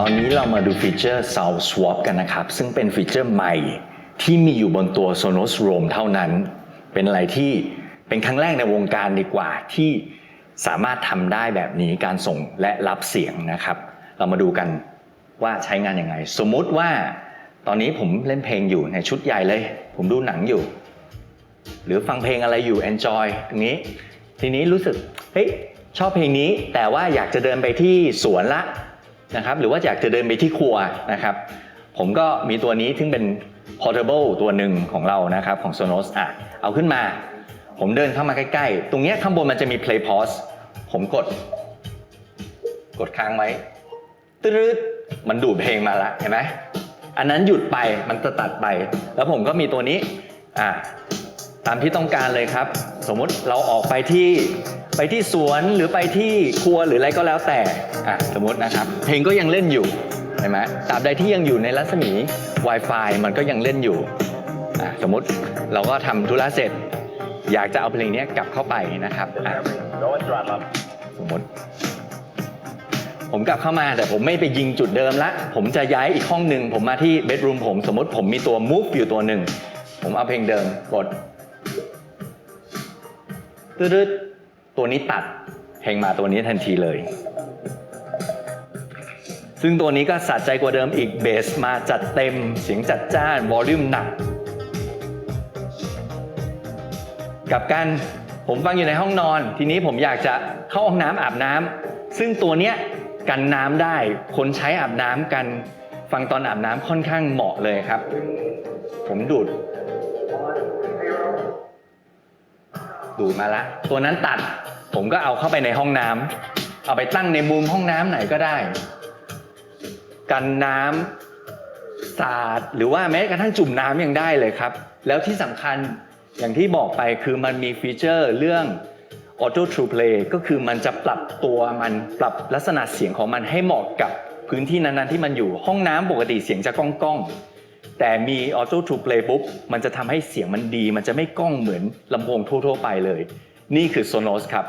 ตอนนี้เรามาดูฟีเจอร์ Sound Swap กันนะครับ ซึ่งเป็นฟีเจอร์ใหม่ที่มีอยู่บนตัว Sonos Roam เท่านั้น เป็นอะไรที่เป็นครั้งแรกในวงการดีกว่าที่สามารถทำได้แบบนี้การส่งและรับเสียงนะครับ เรามาดูกันว่าใช้งานยังไง สมมุติว่าตอนนี้ผมเล่นเพลงอยู่ในชุดใหญ่เลย ผมดูหนังอยู่ หรือฟังเพลงอะไรอยู่ enjoy ตรงนี้ ทีนี้รู้สึกเฮ้ยชอบเพลงนี้แต่ว่าอยากจะเดินไปที่สวนละ นะครับหรือว่าอยากจะเดินไปที่ครัวนะครับ ผมก็มีตัวนี้ซึ่งเป็น portable ตัวหนึ่งของเรานะครับของ Sonos อะเอาขึ้นมา ผมเดินเข้ามาใกล้ๆ ตรงเนี้ยข้างบนมันจะมี play pause ผมกด กดค้างไว้ตืดมันดูดเพลงมาละเห็นไหมอันนั้นหยุดไปมันจะตัดไป แล้วผมก็มีตัวนี้อะตามที่ต้องการเลยครับ สมมุติเราออกไปที่ ไปที่สวนหรือไปที่ครัวหรืออะไรก็แล้วแต่อะสมมตินะครับ เพลงก็ยังเล่นอยู่เห็นไหมตราบใดที่ยังอยู่ในรัศมี Wi-Fi มันก็ยังเล่นอยู่อะสมมติเราก็ทำธุระเสร็จ อยากจะเอาเพลงนี้กลับเข้าไปนะครับอะสมมติ ผมกลับเข้ามาแต่ผมไม่ไปยิงจุดเดิมละ ผมจะย้ายอีกห้องหนึ่งผมมาที่เบดรูมผม สมมติผมมีตัว move อยู่ตัวหนึ่ง ผมเอาเพลงเดิมกดตืด ตัวนี้ตัดเพลงมาตัวนี้ทันทีเลย ซึ่งตัวนี้ก็สะใจกว่าเดิมอีกเบสมาจัดเต็มเสียงจัดจ้านวอลลุ่มหนัก กับการผมฟังอยู่ในห้องนอน ทีนี้ผมอยากจะเข้าห้องน้ำอาบน้ำซึ่งตัวเนี้ยกันน้ำได้ คนใช้อาบน้ำกัน ฟังตอนอาบน้ำค่อนข้างเหมาะเลยครับ ผมดูด ดูดมาละ ตัวนั้นตัด ผมก็เอาเข้าไปในห้องน้ำเอาไปตั้งในมุมห้องน้ำไหนก็ได้ กันน้ำสาดหรือว่าแม้กระทั่งจุ่มน้ำยังได้เลยครับ แล้วที่สำคัญอย่างที่บอกไปคือมันมีฟีเจอร์เรื่อง Auto True Play ก็คือมันจะปรับตัวมันปรับลักษณะเสียงของมันให้เหมาะกับพื้นที่นั้นๆที่มันอยู่ห้องน้ำปกติเสียงจะก้อง แต่มี Auto True Play ปุ๊บมันจะทำให้เสียงมันดี มันจะไม่ก้องเหมือนลำโพงทั่ว ๆ ไปเลย นี่คือ Sonos ครับ